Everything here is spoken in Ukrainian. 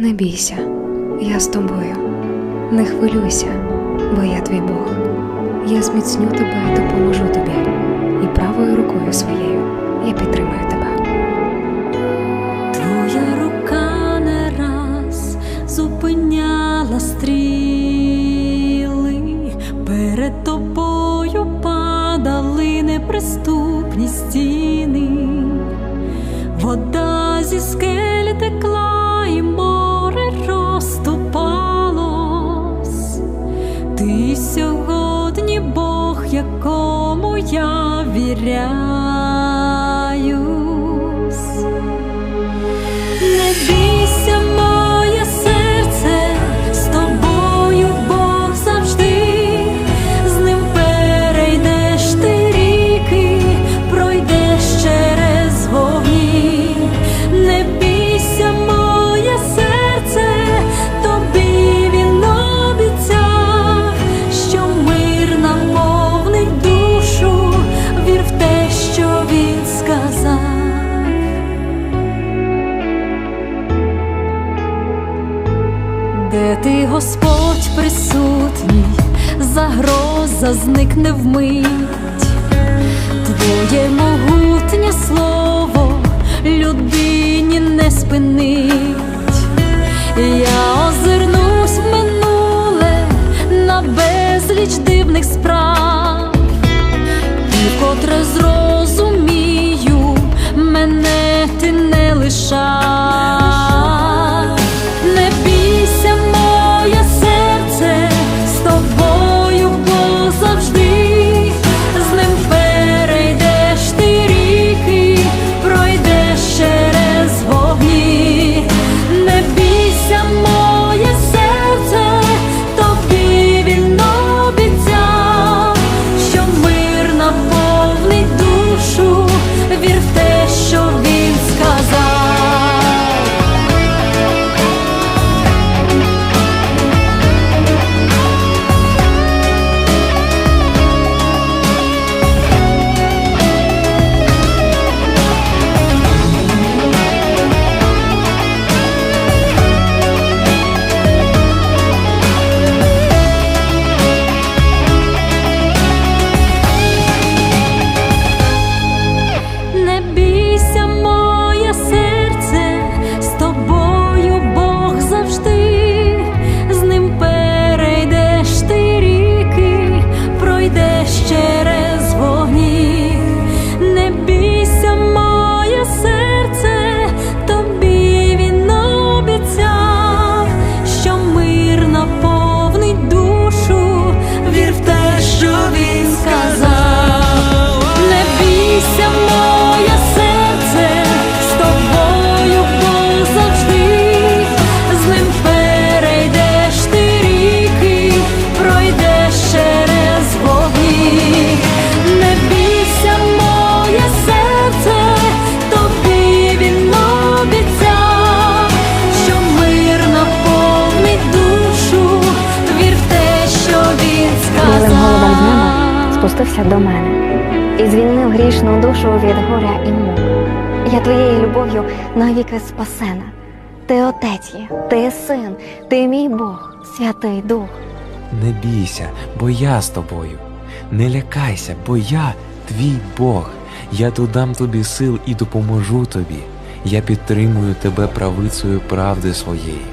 Не бійся, я з тобою. Не хвилюйся, бо я твій Бог. Я зміцню тебе і допоможу тобі, і правою рукою своєю я підтримаю тебе. Твоя рука не раз зупиняла стріли, перед тобою падали неприступні стіни, я віряюсь. Не бійся, Де ти, Господь, присутній, загроза зникне вмить, Твоє могутнє слово людині не спинить. Я озирнусь в минуле на безліч дивних справ, і вкотре зрозумію, мене ти не лишав. Спустився до мене і звільнив грішну душу від горя і мук. Я твоєю любов'ю навіки спасена. Ти отець є, ти син, ти мій Бог, Святий Дух. Не бійся, бо я з тобою. Не лякайся, бо я твій Бог. Я додам тобі сил і допоможу тобі. Я підтримую тебе правицею правди своєї.